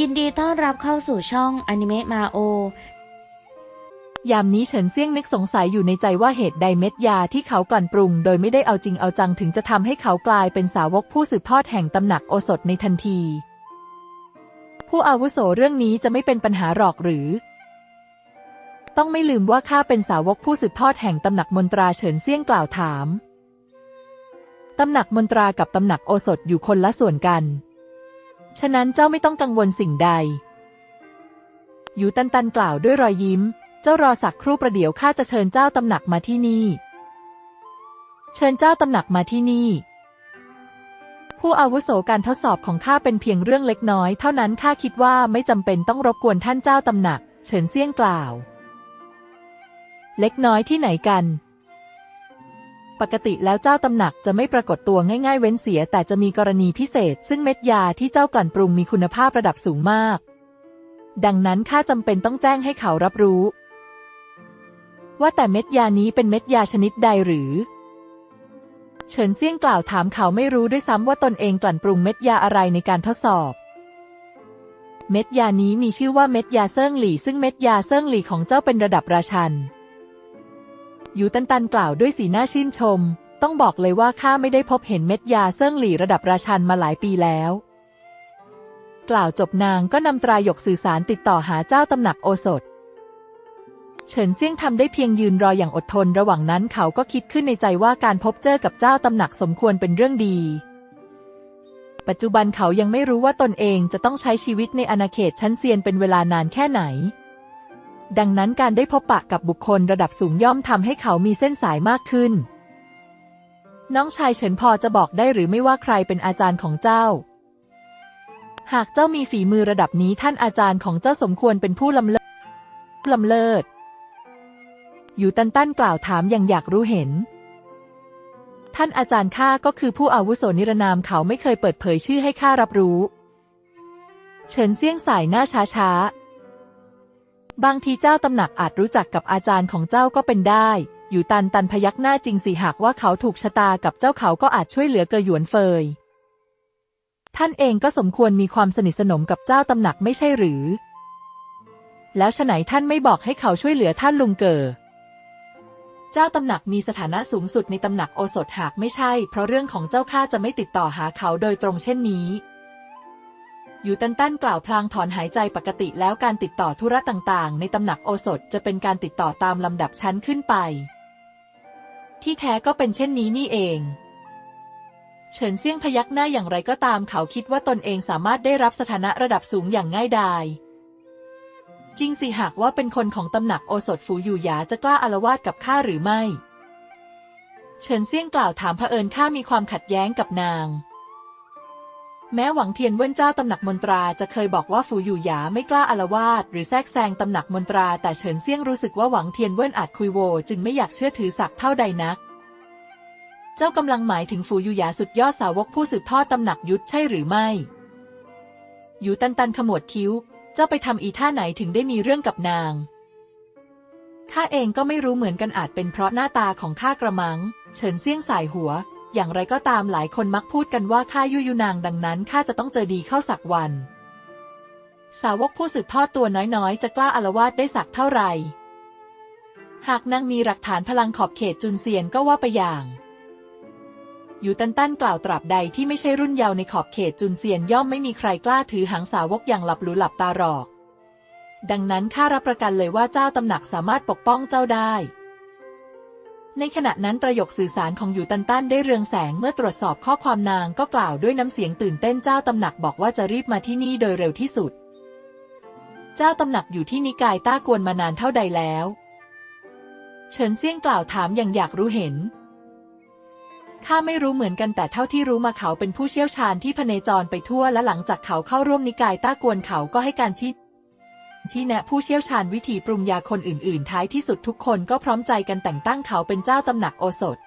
ยินดีต้อนรับเข้าสู่ช่องอนิเมะมาโอ ยามนี้เฉินเซี่ยงนึกสงสัยอยู่ในใจว่าเหตุใดเม็ดยาที่เขากลั่นปรุง โดยไม่ได้เอาจริงเอาจังถึงจะทำให้เขากลายเป็นสาวกผู้สืบทอดแห่งตำหนักโอสถในทันที ผู้อาวุโสเรื่องนี้จะไม่เป็นปัญหาหรอกหรือ ต้องไม่ลืมว่าข้าเป็นสาวกผู้สืบทอดแห่งตำหนักมนตราเฉินเซี่ยงกล่าวถาม ตำหนักมนตรากับตำหนักโอสถอยู่คนละส่วนกัน ฉะนั้นเจ้าไม่ต้องกังวลสิ่งใด อยู่ตันตันกล่าวด้วยรอยยิ้ม เจ้ารอสักครู่ประเดี๋ยวข้าจะเชิญเจ้าตำหนักมาที่นี่ เชิญเจ้าตำหนักมาที่นี่ ผู้อาวุโสการทดสอบของข้าเป็นเพียงเรื่องเล็กน้อย เท่านั้นข้าคิดว่าไม่จำเป็นต้องรบกวนท่านเจ้าตำหนัก เฉินเซี่ยงกล่าว เล็กน้อยที่ไหนกัน ปกติแล้วเจ้าตำหนักจะไม่ปรากฏตัวง่ายๆเว้นเสีย แต่จะมีกรณีพิเศษ ซึ่งเม็ดยาที่เจ้ากลั่นปรุงมีคุณภาพระดับสูงมาก ดังนั้นข้าจำเป็นต้องแจ้งให้เขารับรู้ ว่าแต่เม็ดยานี้เป็นเม็ดยาชนิดใดหรือ เฉินเซี่ยงกล่าวถามเขาไม่รู้ด้วยซ้ำว่าตนเองกลั่นปรุงเม็ดยาอะไรในการทดสอบเม็ดยานี้มีชื่อว่าเม็ดยาเซิ่งหลี่ ซึ่งเม็ดยาเซิ่งหลี่ของเจ้าเป็นระดับราชัน ยูตันตันกล่าวด้วยสีหน้าชื่นชม ต้องบอกเลยว่าข้าไม่ได้พบเห็นเม็ดยาเซิ่งหลี่ระดับราชันมาหลายปีแล้ว กล่าวจบนางก็นำตรายกสื่อสารติดต่อหาเจ้าตำหนักโอสถ เฉินเซี่ยงทำได้เพียงยืนรออย่างอดทนระหว่างนั้นเขาก็คิดขึ้นในใจว่าการพบเจอกับเจ้าตำหนักสมควรเป็นเรื่องดีปัจจุบันเขายังไม่รู้ว่าตนเองจะต้องใช้ชีวิตในอาณาเขตชั้นเซียนเป็นเวลานานแค่ไหน ดังนั้นการได้พบปะกับบุคคลระดับสูงย่อมทำให้เขามีเส้นสายมากขึ้น น้องชายเฉินพอจะบอกได้หรือไม่ว่าใครเป็นอาจารย์ของเจ้า หากเจ้ามีฝีมือระดับนี้ท่านอาจารย์ของเจ้าสมควรเป็นผู้ลำเลิศลำเลิศอยู่ตันตันกล่าวถามอย่างอยากรู้เห็น ท่านอาจารย์ข้าก็คือผู้อาวุโสนิรนามเขาไม่เคยเปิดเผยชื่อให้ข้ารับรู้ เฉินเซี่ยงสายหน้าช้าช้าๆ บางทีเจ้าตำหนักอาจรู้จักกับอาจารย์ของเจ้าก็เป็นได้ อยู่ตันตันพยักหน้าจริงสิหากว่าเขาถูกชะตากับเจ้าเขาก็อาจช่วยเหลือเกยหยวนเฟย ท่านเองก็สมควรมีความสนิทสนมกับเจ้าตำหนักไม่ใช่หรือ แล้วฉไหนท่านไม่บอกให้เขาช่วยเหลือท่านลุงเกอเจ้าตำหนักมีสถานะสูงสุดในตำหนักโอสถหากไม่ใช่ เพราะเรื่องของเจ้าข้าจะไม่ติดต่อหาเขาโดยตรงเช่นนี้ ยู่ตันตันกล่าวพลางถอนหายใจปกติแล้วการติดต่อธุระต่างๆ ในตำหนักโอสถจะเป็นการติดต่อตามลำดับชั้นขึ้นไป ที่แท้ก็เป็นเช่นนี้นี่เอง เฉินเซี่ยงพยักหน้าอย่างไรก็ตามเขาคิดว่าตนเองสามารถได้รับสถานะระดับสูงอย่างง่ายดายจริงสิหากว่าเป็นคนของตำหนักโอสถฝูอยู่หยาจะกล้าอารวาสกับข้าหรือไม่ เฉินเซี่ยงกล่าวถามเผอิญข้ามีความขัดแย้งกับนาง แม้หวังเทียนเว่นเจ้าตำหนักมนตราจะเคยบอกว่าฝูอยู่หยาไม่กล้าอารวาสหรือแทรกแซงตำหนักมนตราแต่เฉินเซี่ยงรู้สึกว่าหวังเทียนเว่นอาจคุยโว จึงไม่อยากเชื่อถือสักเท่าใดนัก เจ้ากำลังหมายถึงฝูอยู่หยาสุดยอดสาวกผู้สืบทอดตำหนักยุทธใช่หรือไม่อยู่ตันตันขมวดคิ้ว เจ้าไปทำอีท่าไหนถึงได้มีเรื่องกับนางข้าเองก็ไม่รู้เหมือนกันอาจเป็นเพราะหน้าตาของข้ากระมัง เฉินเซี่ยงสายหัว อย่างไรก็ตามหลายคนมักพูดกันว่าข้ายุยุนางดังนั้นข้าจะต้องเจอดีเข้าสักวัน สาวกผู้สืบทอดตัวน้อยๆ จะกล้าอารวาสได้สักเท่าไหร่ หากนางมีหลักฐานพลังขอบเขตจุนเซียนก็ว่าไปอย่างอยู่ตันตันกล่าวตราบใดที่ไม่ใช่รุ่นเยาว์ในขอบเขตจุนเซียนย่อมไม่มีใครกล้าถือหางสาวกอย่างหลับหรือหลับตาหรอก ดังนั้นข้ารับประกันเลยว่าเจ้าตำหนักสามารถปกป้องเจ้าได้ ในขณะนั้นประโยคสื่อสารของอยู่ตันตันได้เรืองแสงเมื่อตรวจสอบข้อความนางก็กล่าวด้วยน้ำเสียงตื่นเต้นเจ้าตำหนักบอกว่าจะรีบมาที่นี่โดยเร็วที่สุด เจ้าตำหนักอยู่ที่นิกายต้ากวนมานานเท่าใดแล้ว เฉินเซี่ยงกล่าวถามอย่างอยากรู้เห็นข้าไม่รู้เหมือนกันแต่เท่าที่รู้มาเขาเป็นผู้เชี่ยวชาญที่พเนจรไปทั่วและหลังจากเขาเข้าร่วมนิกายต้ากวนเขาก็ให้การชี้ ชี้แนะผู้เชี่ยวชาญวิธีปรุงยาคนอื่น ๆ ท้ายที่สุดทุกคนก็พร้อมใจกันแต่งตั้งเขาเป็นเจ้าตำหนักโอสถ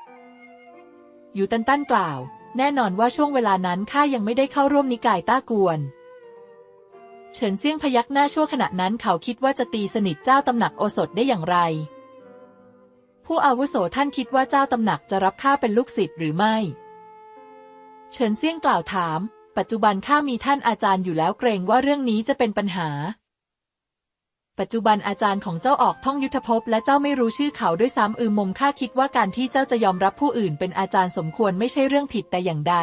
อยู่ตันตันกล่าว แน่นอนว่าช่วงเวลานั้นข้ายังไม่ได้เข้าร่วมนิกายต้ากวน เฉินเซี่ยงพยักหน้าชั่วขณะนั้นเขาคิดว่าจะตีสนิทเจ้าตำหนักโอสถได้อย่างไร ผู้อาวุโสท่านคิดว่าเจ้าตำหนักจะรับข้าเป็นลูกศิษย์หรือไม่ เฉินเซี่ยงกล่าวถาม ปัจจุบันข้ามีท่านอาจารย์อยู่แล้วเกรงว่าเรื่องนี้จะเป็นปัญหา ปัจจุบันอาจารย์ของเจ้าออกท่องยุทธภพและเจ้าไม่รู้ชื่อเขาด้วยซ้ำอืมมมข้าคิดว่าการที่เจ้าจะยอมรับผู้อื่นเป็นอาจารย์สมควรไม่ใช่เรื่องผิดแต่อย่างใด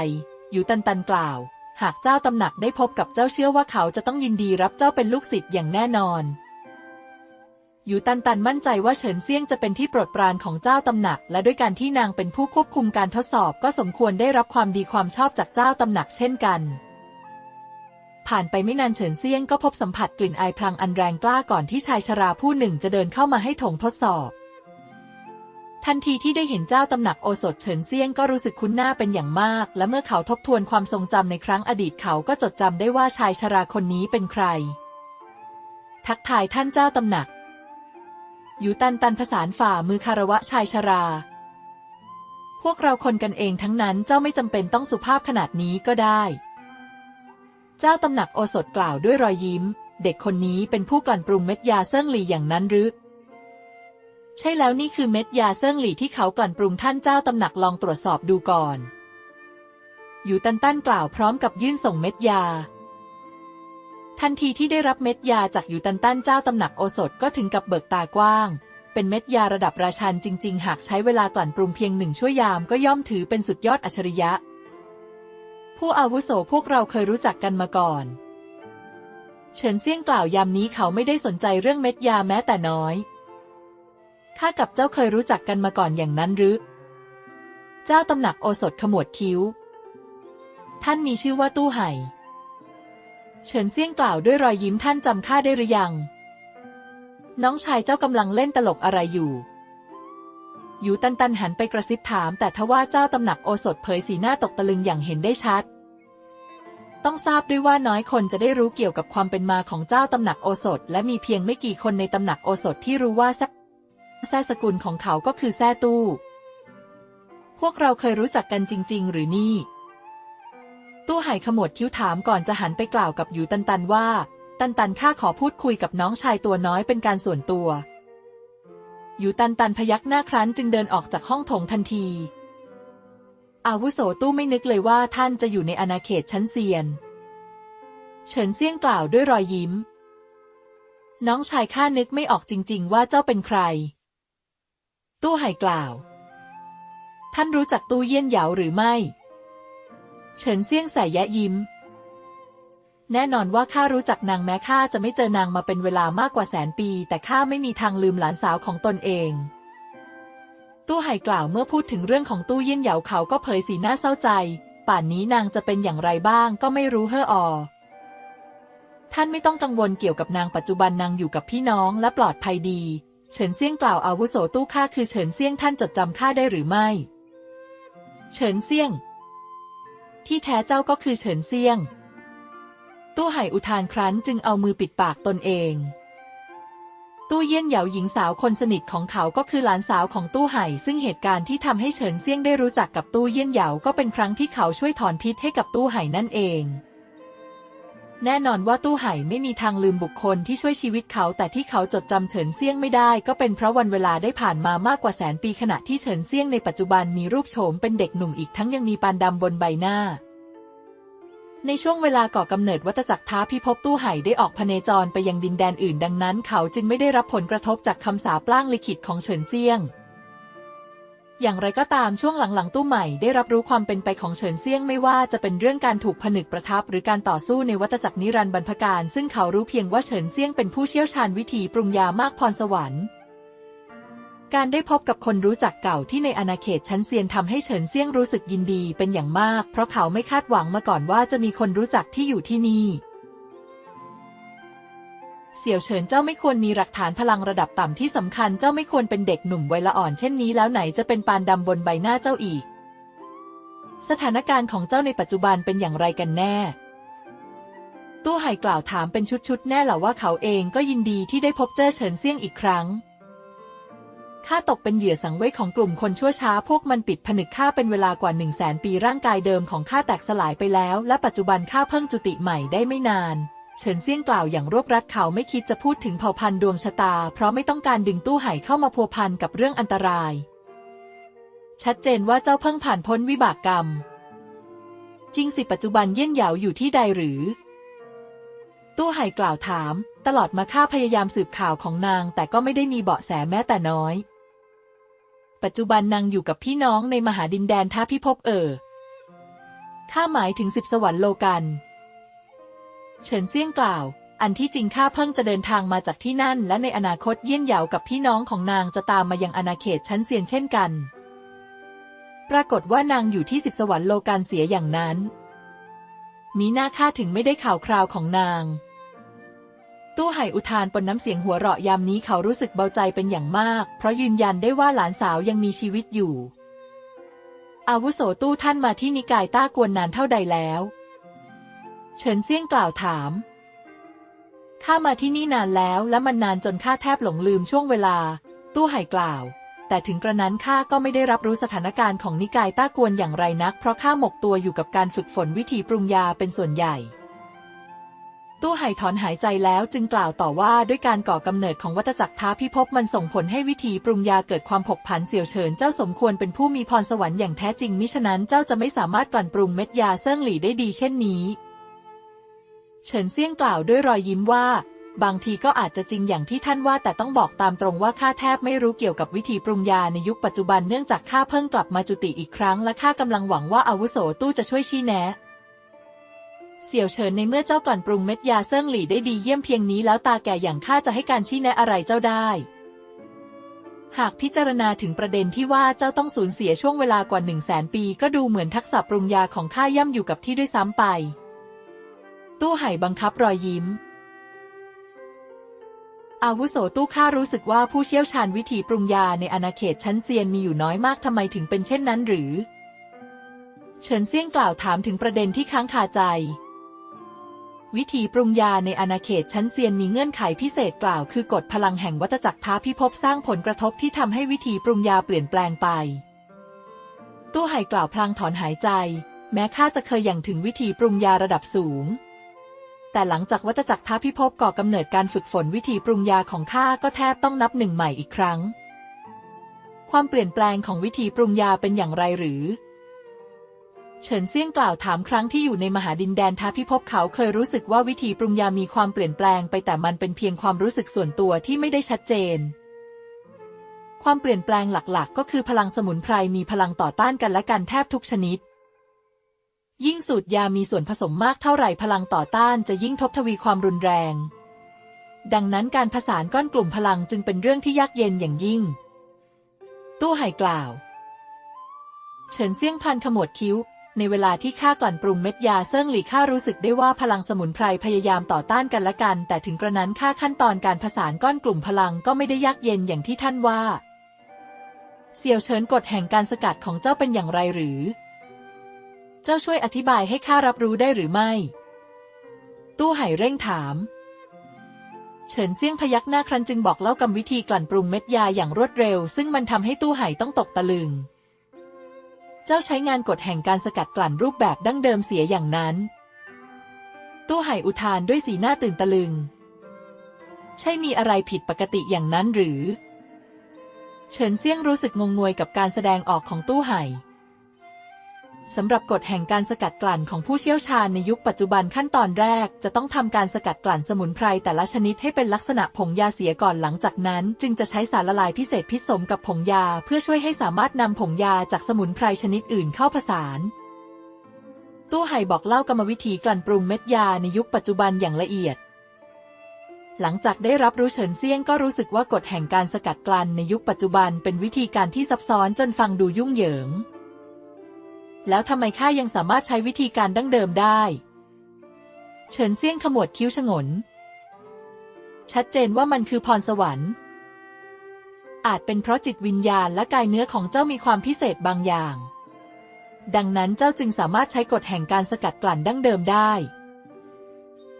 อยู่ตันตันกล่าว หากเจ้าตำหนักได้พบกับเจ้าเชื่อว่าเขาจะต้องยินดีรับเจ้าเป็นลูกศิษย์อย่างแน่นอนอยู่ตันตันมั่นใจว่าเฉินเซียงจะเป็นที่โปรดปรานของเจ้าตำหนัก และด้วยการที่นางเป็นผู้ควบคุมการทดสอบก็สมควรได้รับความดีความชอบจากเจ้าตำหนักเช่นกัน ผ่านไปไม่นานเฉินเซียงก็พบสัมผัสกลิ่นอายพลังอันแรงกล้าก่อนที่ชายชราผู้หนึ่งจะเดินเข้ามาให้ถงทดสอบ ทันทีที่ได้เห็นเจ้าตำหนักโอสถเฉินเซียงก็รู้สึกคุ้นหน้าเป็นอย่างมาก และเมื่อเขาทบทวนความทรงจำในครั้งอดีตเขาก็จดจำได้ว่าชายชราคนนี้เป็นใคร ทักทายท่านเจ้าตำหนักอยู่ตันตันผสานฝ่ามือคารวะชายชรา พวกเราคนกันเองทั้งนั้นเจ้าไม่จำเป็นต้องสุภาพขนาดนี้ก็ได้ เจ้าตำหนักโอสถกล่าวด้วยรอยยิ้ม เด็กคนนี้เป็นผู้กลั่นปรุงเม็ดยาเซิ่งหลี่อย่างนั้นหรือ ใช่แล้วนี่คือเม็ดยาเซิ่งหลี่ที่เขากลั่นปรุงท่านเจ้าตำหนักลองตรวจสอบดูก่อนอยู่ตันตันกล่าวพร้อมกับยื่นส่งเม็ดยา ทันทีที่ได้รับเม็ดยาจากอยู่ตันตันเจ้าตำหนักโอสถก็ถึงกับเบิกตากว้าง เป็นเม็ดยาระดับราชันจริง ๆ หากใช้เวลากลั่นปรุงเพียงหนึ่งชั่วยามก็ย่อมถือเป็นสุดยอดอัจฉริยะ ผู้อาวุโสพวกเราเคยรู้จักกันมาก่อน เฉินเซี่ยงกล่าวยามนี้เขาไม่ได้สนใจเรื่องเม็ดยาแม้แต่น้อย ข้ากับเจ้าเคยรู้จักกันมาก่อนอย่างนั้นหรือ เจ้าตำหนักโอสถขมวดคิ้ว ท่านมีชื่อว่าตู้ไห่ เฉินเซี่ยงกล่าวด้วยรอยยิ้มท่านจำข้าได้หรือยัง น้องชายเจ้ากำลังเล่นตลกอะไรอยู่อยู่ตันตันหันไปกระซิบถาม แต่ทว่าเจ้าตำหนักโอสถเผยสีหน้าตกตะลึงอย่างเห็นได้ชัด ต้องทราบด้วยว่าน้อยคนจะได้รู้เกี่ยวกับความเป็นมาของเจ้าตำหนักโอสถ และมีเพียงไม่กี่คนในตำหนักโอสถที่รู้ว่าแซ่แซ่สกุลของเขาก็คือแซ่ตู้ พวกเราเคยรู้จักกันจริง ๆ หรือนี่ ตู้ไห่ขมวดคิ้วถามก่อนจะหันไปกล่าวกับอยู่ตันตันว่า ตันตันข้าขอพูดคุยกับน้องชายตัวน้อยเป็นการส่วนตัวอยู่ตันตันพยักหน้าครั้นจึงเดินออกจากห้องโถงทันที อาวุโสตู้ไม่นึกเลยว่าท่านจะอยู่ในอาณาเขตชั้นเซียน เฉินเซี่ยงกล่าวด้วยรอยยิ้ม น้องชายข้านึกไม่ออกจริง ๆ ว่าเจ้าเป็นใคร ตู้ไห่กล่าว ท่านรู้จักตู้เยี่ยนเหยาหรือไม่ เฉินเซี่ยงใส่แยะยิ้ม แน่นอนว่าข้ารู้จักนางแม้ข้าจะไม่เจอนางมาเป็นเวลามากกว่าแสนปี แต่ข้าไม่มีทางลืมหลานสาวของตนเอง ตู้ไห่กล่าวเมื่อพูดถึงเรื่องของตู้เยี่ยนเหยาเขาก็เผยสีหน้าเศร้าใจ ป่านนี้นางจะเป็นอย่างไรบ้างก็ไม่รู้เฮ่อออท่านไม่ต้องกังวลเกี่ยวกับนางปัจจุบันนางอยู่กับพี่น้องและปลอดภัยดี เฉินเซี่ยงกล่าวอาวุโสตู้ข้าคือเฉินเซี่ยงท่านจดจำข้าได้หรือไม่ เฉินเซี่ยง ที่แท้เจ้าก็คือเฉินเซี่ยง ตู้ไห่อุทานครั้นจึงเอามือปิดปากตนเอง ตู้เยี่ยนเหยาหญิงสาวคนสนิทของเขาก็คือหลานสาวของตู้ไห่ ซึ่งเหตุการณ์ที่ทำให้เฉินเซี่ยงได้รู้จักกับตู้เยี่ยนเหยาก็เป็นครั้งที่เขาช่วยถอนพิษให้กับตู้ไห่นั่นเอง แน่นอนว่าตู้ไห่ไม่มีทางลืมบุคคลที่ช่วยชีวิตเขา แต่ที่เขาจดจำเฉินเซี่ยงไม่ได้ ก็เป็นเพราะวันเวลาได้ผ่านมามากกว่าแสนปีขณะที่เฉินเซี่ยงในปัจจุบันมีรูปโฉมเป็นเด็กหนุ่มอีกทั้งยังมีปานดำบนใบหน้า ในช่วงเวลาก่อกำเนิดวัตจักรท้าพิภพตู้ไห่ได้ออกพเนจรไปยังดินแดนอื่นดังนั้น เขาจึงไม่ได้รับผลกระทบจากคำสาปล่างลิขิตของเฉินเซียง อย่างไรก็ตามช่วงหลังๆ ตู้ใหม่ได้รับรู้ความเป็นไปของเฉินเซียงไม่ว่าจะเป็นเรื่องการถูกผนึกประทับ หรือการต่อสู้ในวัตจักรนิรันดร์บรรพการ ซึ่งเขารู้เพียงว่าเฉินเซียงเป็นผู้เชี่ยวชาญวิธีปรุงยามากพรสวรรค์ การได้พบกับคนรู้จักเก่าที่ในอาณาเขตชั้นเซียนทำให้เฉินเซี่ยงรู้สึกยินดีเป็นอย่างมาก เพราะเขาไม่คาดหวังมาก่อนว่าจะมีคนรู้จักที่อยู่ที่นี่ เสี่ยวเฉินเจ้าไม่ควรมีหลักฐานพลังระดับต่ำที่สำคัญเจ้าไม่ควรเป็นเด็กหนุ่มวัยละอ่อนเช่นนี้แล้วไหนจะเป็นปานดำบนใบหน้าเจ้าอีก สถานการณ์ของเจ้าในปัจจุบันเป็นอย่างไรกันแน่ตู้ไห่กล่าวถามเป็นชุดๆแน่เหรอว่าเขาเองก็ยินดีที่ได้พบเจอเฉินเซี่ยงอีกครั้ง ข้าตกเป็นเหยื่อสังเวยของกลุ่มคนชั่วช้าพวกมันปิดผนึกข้าเป็นเวลากว่าหนึ่งแสนปีร่างกายเดิมของข้าแตกสลายไปแล้ว และปัจจุบันข้าเพิ่งจุติใหม่ได้ไม่นาน เฉินเซี่ยงกล่าวอย่างรวบรัดเขาไม่คิดจะพูดถึงเผ่าพันธุ์ดวงชะตา เพราะไม่ต้องการดึงตู้ไห่เข้ามาพัวพันกับเรื่องอันตราย ชัดเจนว่าเจ้าเพิ่งผ่านพ้นวิบากกรรม จริงสิปัจจุบันเยี่ยนเหยาอยู่ที่ใดหรือ ตู้ไห่กล่าวถาม ตลอดมาข้าพยายามสืบข่าวของนาง แต่ก็ไม่ได้มีเบาะแสแม้แต่น้อย ปัจจุบันนางอยู่กับพี่น้องในมหาดินแดนท้าพิภพเอ่อข้าหมายถึงสิบสวรรค์โลกันเฉินเซี่ยงกล่าว อันที่จริงข้าเพิ่งจะเดินทางมาจากที่นั่น และในอนาคตเยี่ยนเหยากับพี่น้องของนางจะตามมายังอาณาเขตชั้นเซียนเช่นกัน ปรากฏว่านางอยู่ที่สิบสวรรค์โลกันเสียอย่างนั้น มีหน้าข้าถึงไม่ได้ข่าวคราวของนาง ตู้ไห่อุทานปนน้ำเสียงหัวเราะยามนี้เขารู้สึกเบาใจเป็นอย่างมาก เพราะยืนยันได้ว่าหลานสาวยังมีชีวิตอยู่ อาวุโสตู้ท่านมาที่นิกายต้ากวนนานเท่าใดแล้ว เฉินเซี่ยงกล่าวถามข้ามาที่นี่นานแล้วและมันนานจนข้าแทบหลงลืมช่วงเวลา ตู้ไห่กล่าว แต่ถึงกระนั้นข้าก็ไม่ได้รับรู้สถานการณ์ของนิกายต้ากวนอย่างไรนัก เพราะข้าหมกตัวอยู่กับการฝึกฝนวิธีปรุงยาเป็นส่วนใหญ่ ตู้ไห่ถอนหายใจแล้วจึงกล่าวต่อว่าด้วยการก่อกำเนิดของวัฏจักรท้าพิภพมันส่งผลให้วิธีปรุงยาเกิดความผกผันเสี่ยวเฉินเจ้าสมควรเป็นผู้มีพรสวรรค์อย่างแท้จริงมิฉะนั้นเจ้าจะไม่สามารถกลั่นปรุงเม็ดยาเซิ่งหลี่ได้ดีเช่นนี้ เฉินเซี่ยงกล่าวด้วยรอยยิ้มว่า บางทีก็อาจจะจริงอย่างที่ท่านว่า แต่ต้องบอกตามตรงว่าข้าแทบไม่รู้เกี่ยวกับวิธีปรุงยาในยุคปัจจุบันเนื่องจากข้าเพิ่งกลับมาจุติอีกครั้งและข้ากำลังหวังว่าอาวุโสตู้จะช่วยชี้แนะ เสี่ยวเฉินในเมื่อเจ้ากลั่นปรุงเม็ดยาเซิ่งหลี่ได้ดีเยี่ยมเพียงนี้แล้วตาแก่อย่างข้าจะให้การชี้แนะอะไรเจ้าได้ หากพิจารณาถึงประเด็นที่ว่าเจ้าต้องสูญเสียช่วงเวลากว่าหนึ่งแสนปี ก็ดูเหมือนทักษะปรุงยาของข้าย่ำอยู่กับที่ด้วยซ้ำไป ตู้ไห่บังคับรอยยิ้ม อาวุโสตู้ข้ารู้สึกว่าผู้เชี่ยวชาญวิธีปรุงยาในอาณาเขตชั้นเซียนมีอยู่น้อยมากทำไมถึงเป็นเช่นนั้นหรือ เฉินเซี่ยงกล่าวถามถึงประเด็นที่ค้างคาใจ วิธีปรุงยาในอาณาเขตชั้นเซียนมีเงื่อนไขพิเศษกล่าวคือกฎพลังแห่งวัฏจักรท้าพิภพสร้างผลกระทบที่ทำให้วิธีปรุงยาเปลี่ยนแปลงไป ตู้ไห่กล่าวพลางถอนหายใจ แม้ข้าจะเคยอย่างถึงวิธีปรุงยาระดับสูง แต่หลังจากวัฏจักรท้าพิภพก่อกำเนิดการฝึกฝนวิธีปรุงยาของข้าก็แทบต้องนับหนึ่งใหม่อีกครั้ง ความเปลี่ยนแปลงของวิธีปรุงยาเป็นอย่างไรหรือ เฉินเซี่ยงกล่าวถามครั้งที่อยู่ในมหาดินแดนท้าพิภพเขาเคยรู้สึกว่าวิธีปรุงยามีความเปลี่ยนแปลงไปแต่มันเป็นเพียงความรู้สึกส่วนตัวที่ไม่ได้ชัดเจน ความเปลี่ยนแปลงหลักๆ ก็คือพลังสมุนไพรมีพลังต่อต้านกันและกันแทบทุกชนิด ยิ่งสูตรยามีส่วนผสมมากเท่าไหร่พลังต่อต้านจะยิ่งทบทวีความรุนแรง ดังนั้นการผสานก้อนกลุ่มพลังจึงเป็นเรื่องที่ยากเย็นอย่างยิ่ง ตู้ไห่กล่าว เฉินเซี่ยงพันขมวดคิ้ว ในเวลาที่ข้ากลั่นปรุงเม็ดยาเซิ่งหลี่ข้ารู้สึกได้ว่าพลังสมุนไพรพยายามต่อต้านกันและกัน แต่ถึงกระนั้นค่าขั้นตอนการผสานก้อนกลุ่มพลังก็ไม่ได้ยากเย็นอย่างที่ท่านว่า เสี่ยวเฉินกฎแห่งการสกัดของเจ้าเป็นอย่างไรหรือ เจ้าช่วยอธิบายให้ข้ารับรู้ได้หรือไม่ ตู้ไห่เร่งถาม เฉินเซี่ยงพยักหน้าครันจึงบอกเล่ากรรมวิธีกลั่นปรุงเม็ดยาอย่างรวดเร็ว ซึ่งมันทำให้ตู้ไห่ต้องตกตะลึง เจ้าใช้งานกฎแห่งการสกัดกลั่นรูปแบบดั้งเดิมเสียอย่างนั้น ตู้ไห่อุทานด้วยสีหน้าตื่นตะลึง ใช่มีอะไรผิดปกติอย่างนั้นหรือ เฉินเซี่ยงรู้สึกงงงวยกับการแสดงออกของตู้ไห่ สำหรับกฎแห่งการสกัดกลั่นของผู้เชี่ยวชาญในยุคปัจจุบันขั้นตอนแรก จะต้องทำการสกัดกลั่นสมุนไพรแต่ละชนิดให้เป็นลักษณะผงยาเสียก่อนหลังจากนั้น จึงจะใช้สารละลายพิเศษพิสมกับผงยา เพื่อช่วยให้สามารถนำผงยาจากสมุนไพรชนิดอื่นเข้าผสานตู้ไห่บอกเล่ากรรมวิธีกลั่นปรุงเม็ดยาในยุคปัจจุบันอย่างละเอียด หลังจากได้รับรู้เฉินเซี่ยงก็รู้สึกว่ากฎแห่งการสกัดกลั่นในยุคปัจจุบันเป็นวิธีการที่ซับซ้อนจนฟังดูยุ่งเหยิง แล้วทำไมข้ายังสามารถใช้วิธีการดั้งเดิมได้ เฉินเซี่ยงขมวดคิ้วฉงน ชัดเจนว่ามันคือพรสวรรค์ อาจเป็นเพราะจิตวิญญาณและกายเนื้อของเจ้ามีความพิเศษบางอย่าง ดังนั้นเจ้าจึงสามารถใช้กฎแห่งการสกัดกลั่นดั้งเดิมได้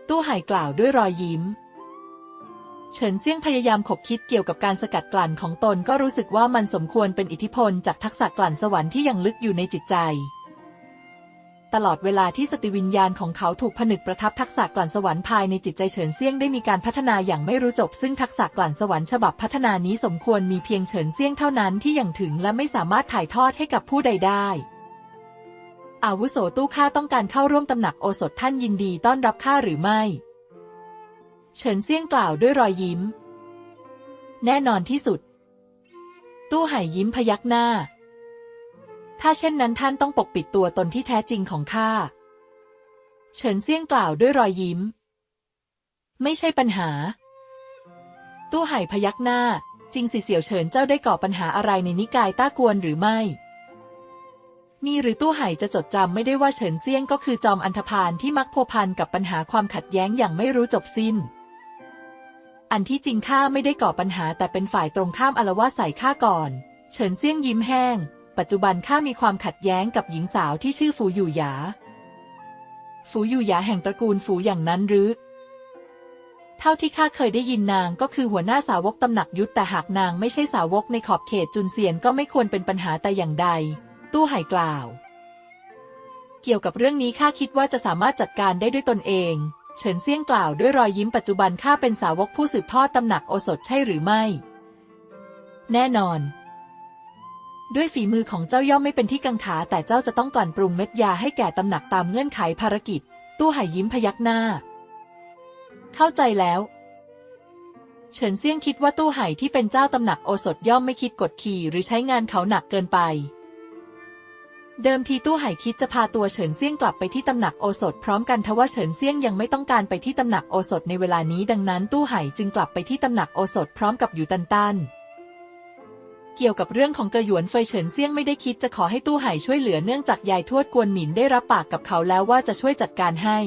ตู้ไห่กล่าวด้วยรอยยิ้ม เฉินเซี่ยงพยายามขบคิดเกี่ยวกับการสกัดกลั่นของตนก็รู้สึกว่ามันสมควรเป็นอิทธิพลจากทักษะกลั่นสวรรค์ที่ยังลึกอยู่ในจิตใจ ตลอดเวลาที่สติวิญญาณของเขาถูกผนึกประทับทักษะกลั่นสวรรค์ภายในจิตใจเฉินเซี่ยงได้มีการพัฒนาอย่างไม่รู้จบ ซึ่งทักษะกลั่นสวรรค์ฉบับพัฒนานี้สมควรมีเพียงเฉินเซี่ยงเท่านั้นที่ยังถึงและไม่สามารถถ่ายทอดให้กับผู้ใดได้อาวุโสตู้ข้าต้องการเข้าร่วมตำหนักโอสถท่านยินดีต้อนรับข้าหรือไม่ เฉินเซี่ยงกล่าวด้วยรอยยิ้ม แน่นอนที่สุด ตู้ไห่ยิ้มพยักหน้า ถ้าเช่นนั้นท่านต้องปกปิดตัวตนที่แท้จริงของข้า เฉินเซี่ยงกล่าวด้วยรอยยิ้ม ไม่ใช่ปัญหา ตู้ไห่พยักหน้า จริงสิเสี่ยวเฉินเจ้าได้ก่อปัญหาอะไรในนิกายต้ากวนหรือไม่มีหรือตู้ไห่จะจดจำไม่ได้ว่าเฉินเซี่ยงก็คือจอมอันธพาลที่มักพัวพันกับปัญหาความขัดแย้งอย่างไม่รู้จบสิ้น อันที่จริงข้าไม่ได้ก่อปัญหาแต่เป็นฝ่ายตรงข้ามอารวาสใส่ข้าก่อน เฉินเซี่ยงยิ้มแห้ง ปัจจุบันข้ามีความขัดแย้งกับหญิงสาวที่ชื่อฝูอยู่หยา ฝูอยู่หยาแห่งตระกูลฝูอย่างนั้นหรือ เท่าที่ข้าเคยได้ยินนางก็คือหัวหน้าสาวกตำหนักยุทธแต่หากนางไม่ใช่สาวกในขอบเขตจุนเซียนก็ไม่ควรเป็นปัญหาแต่อย่างใด ตู้ไห่กล่าว เกี่ยวกับเรื่องนี้ข้าคิดว่าจะสามารถจัดการได้ด้วยตนเอง เฉินเซี่ยงกล่าวด้วยรอยยิ้มปัจจุบันข้าเป็นสาวกผู้สืบทอดตำหนักโอสถใช่หรือไม่ แน่นอน ด้วยฝีมือของเจ้าย่อมไม่เป็นที่กังขาแต่เจ้าจะต้องกลั่นปรุงเม็ดยาให้แก่ตำหนักตามเงื่อนไขภารกิจ ตู้ห่ยิ้มพยักหน้า เข้าใจแล้ว เฉินเซี่ยงคิดว่าตู้ไห่ที่เป็นเจ้าตำหนักโอสถย่อมไม่คิดกดขี่หรือใช้งานเขาหนักเกินไป เดิมทีตู้ไห่คิดจะพาตัวเฉินเซี่ยงกลับไปที่ตำหนักโอสถพร้อมกันทว่าเฉินเซี่ยงยังไม่ต้องการไปที่ตำหนักโอสถในเวลานี้ดังนั้นตู้ไห่จึงกลับไปที่ตำหนักโอสถพร้อมกับอยู่ตันตันเกี่ยวกับเรื่องของเกยหยวนเฟยเฉินเซี่ยงไม่ได้คิดจะขอให้ตู้ไห่ช่วยเหลือเนื่องจากยายทวดกวนหมินได้รับปากกับเขาแล้วว่าจะช่วยจัดการให้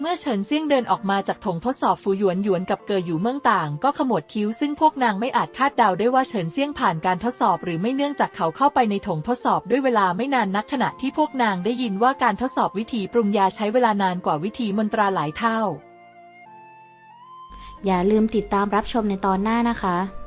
เมื่อเฉินเซี่ยงเดินออกมาจากถงทดสอบฟูหยวนหยวนกับเกยอยู่เมืองต่าง ก็ขมวดคิ้วซึ่งพวกนางไม่อาจคาดเดาได้ว่าเฉินเซี่ยงผ่านการทดสอบหรือไม่เนื่องจากเขาเข้าไปในถงทดสอบด้วยเวลาไม่นานนักขณะที่พวกนางได้ยินว่าการทดสอบวิธีปรุงยาใช้เวลานานกว่าวิธีมนตราหลายเท่า อย่าลืมติดตามรับชมในตอนหน้านะคะ